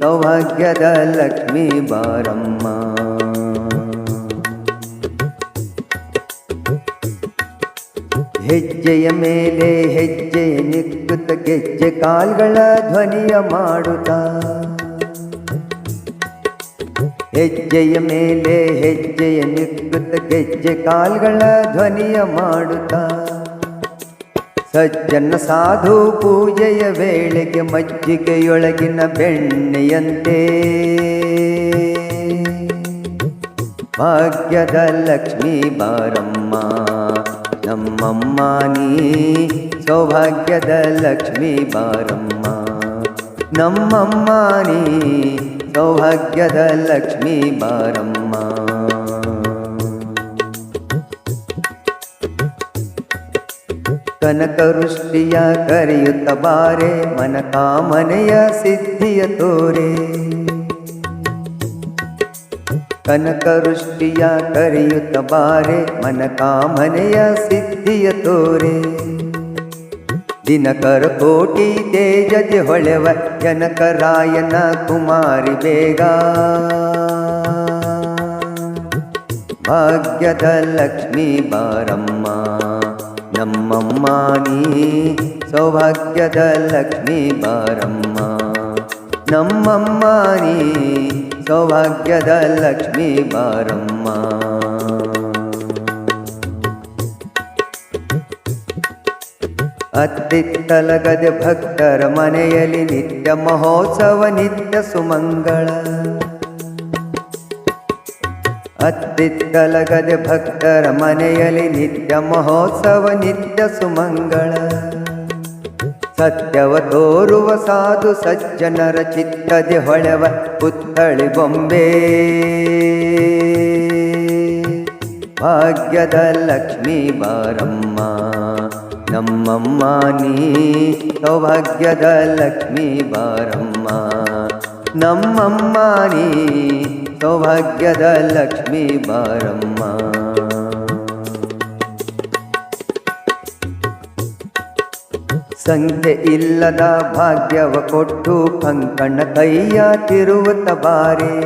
ಸೌಭಾಗ್ಯದ ಲಕ್ಷ್ಮಿ ಬಾರಮ್ಮ. ಹೆಜ್ಜೆಯ ಮೇಲೆ ಹೆಜ್ಜೆ ನಿಕ್ಕುತ್ತ ಗೆಜ್ಜೆ ಕಾಲ್ಗಳ ಧ್ವನಿಯ ಮಾಡುತ್ತಾ. ಹೆಜ್ಜೆಯ ಮೇಲೆ ಹೆಜ್ಜೆಯ ನಿಕ್ಕುತ್ತ ಗೆಜ್ಜೆ ಕಾಲ್ಗಳ ಧ್ವನಿಯ ಮಾಡುತ್ತಾ. ಸಜ್ಜನ ಸಾಧು ಪೂಜೆಯ ವೇಳೆಗೆ ಮಜ್ಜಿಗೆಯೊಳಗಿನ ಬೆಣ್ಣೆಯಂತೆ. ಭಾಗ್ಯದ ಲಕ್ಷ್ಮೀ ಬಾರಮ್ಮ, ನಮ್ಮಮ್ಮ ನೀ ಸೌಭಾಗ್ಯದ ಲಕ್ಷ್ಮೀ ಬಾರಮ್ಮ, ನಮ್ಮಮ್ಮ ನೀ ಸೌಭಾಗ್ಯದ ಲಕ್ಷ್ಮೀ ಬಾರಮ್ಮ. ಕನಕವೃಷ್ಟಿಯ ಕರೆಯುತ್ತ ಬಾರೆ, ಮನ ಕಾಮನೆಯ ಸಿದ್ಧಿಯ ತೋರೆ. ಕನಕವೃಷ್ಟಿಯ ಕರೆಯುತ್ತ ಬಾರೆ, ಮನ ಕಾಮನೆಯ ಸಿದ್ಧಿಯ ತೋರೆ. ದಿನಕರ ಕೋಟಿ ತೇಜದಿ ಹೊಳೆವ ಜನಕರಾಯನ ಕುಮಾರಿ ಬೇಗ. ಭಾಗ್ಯದ ಲಕ್ಷ್ಮೀ ಬಾರಮ್ಮ. ನಮ್ಮಮ್ಮ ನೀ ಸೌಭಾಗ್ಯದ ಲಕ್ಷ್ಮಿ ಬಾರಮ್ಮ. ನಮ್ಮಮ್ಮ, ನೀ ಸೌಭಾಗ್ಯದ ಲಕ್ಷ್ಮಿ ಬಾರಮ್ಮ. ಅತ್ತಿತ್ತಲಗದೆ ಭಕ್ತರ ಮನೆಯಲ್ಲಿ ನಿತ್ಯ ಮಹೋತ್ಸವ, ನಿತ್ಯ ಸುಮಂಗಳ. ಅತ್ತಿತ್ತಲಗದೆ ಭಕ್ತರ ಮನೆಯಲ್ಲಿ ನಿತ್ಯ ಮಹೋತ್ಸವ, ನಿತ್ಯ ಸುಮಂಗಳ. ಸತ್ಯವ ತೋರುವ ಸಾಧು ಸಜ್ಜನರ ಚಿತ್ತದಿ ಹೊಳೆವ ಪುತ್ತಳಿ ಬೊಂಬೆ. ಭಾಗ್ಯದ ಲಕ್ಷ್ಮೀ ಬಾರಮ್ಮ, ನಮ್ಮಮ್ಮ ನೀ ಸೌಭಾಗ್ಯದ ಲಕ್ಷ್ಮೀ ಬಾರಮ್ಮ, ನಮ್ಮಮ್ಮ ನೀ ಸೌಭಾಗ್ಯದ ಲಕ್ಷ್ಮೀ ಬಾರಮ್ಮ. ಸಂಖ್ಯೆ ಇಲ್ಲದ ಭಾಗ್ಯವ ಕೊಟ್ಟು ಕಂಕಣ ಕೈಯ ತಿರುವುತ್ತ ಬಾರೆ.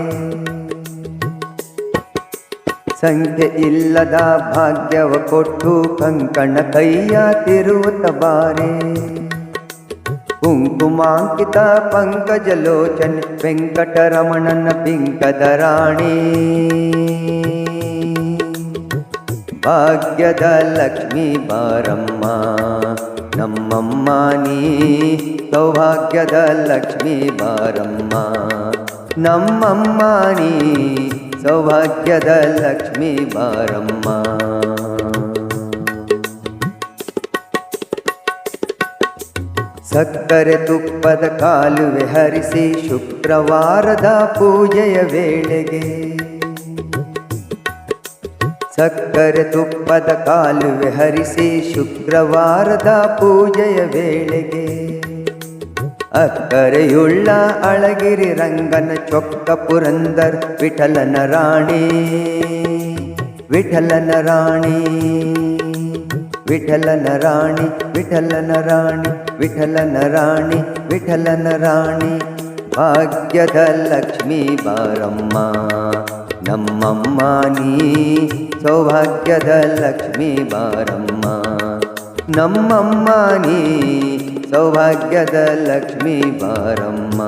ಸಂಖ್ಯೆ ಇಲ್ಲದ ಭಾಗ್ಯವ ಕೊಟ್ಟು ಕಂಕಣ ಕೈಯ ತಿರುವುತ್ತ ಬಾರೆ. ಕುಂಕುಮಾಂಕಿತ ಪಂಕಜಲೋಚನ್ ವೆಂಕಟರಮಣನ ಪಿಂಕದ ರಾಣಿ. ಭಾಗ್ಯದ ಲಕ್ಷ್ಮೀ ಬಾರಮ್ಮ, ನಮ್ಮಮ್ಮ ನೀ ಸೌಭಾಗ್ಯದ ಲಕ್ಷ್ಮೀ ಬಾರಮ್ಮ, ನಮ್ಮಮ್ಮ ನೀ ಸೌಭಾಗ್ಯದ ಲಕ್ಷ್ಮೀ ಬಾರಮ್ಮ. ಸಕ್ಕರೆ ತುಪ್ಪದ ಕಾಲುವೆ ಹರಿಸಿ ಶುಕ್ರವಾರದ ಪೂಜೆಯ ವೇಳೆಗೆ. ಸಕ್ಕರೆ ತುಪ್ಪದ ಕಾಲುವೆ ಹರಿಸಿ ಶುಕ್ರವಾರದ ಪೂಜೆಯ ವೇಳೆಗೆ. ಅಕ್ಕರೆಯುಳ್ಳ ಅಳಗಿರಿ ರಂಗನ ಚೊಕ್ಕ ಪುರಂದರ್ ವಿಠಲನ ರಾಣಿ ವಿಠಲನ ರಾಣಿ. ವಿಠಲನ ರಾಣಿ ವಿಠಲನ ರಾಣಿ ವಿಠಲನ ರಾಣಿ ವಿಠಲನ ರಾಣಿ ಭಾಗ್ಯದ ಲಕ್ಷ್ಮೀ ಬಾರಮ್ಮ ನಮ್ಮಮ್ಮ ನೀ ಸೌಭಾಗ್ಯದ ಲಕ್ಷ್ಮೀ ಬಾರಮ್ಮ ನಮ್ಮಮ್ಮ ನೀ ಸೌಭಾಗ್ಯದ ಲಕ್ಷ್ಮೀ ಬಾರಮ್ಮ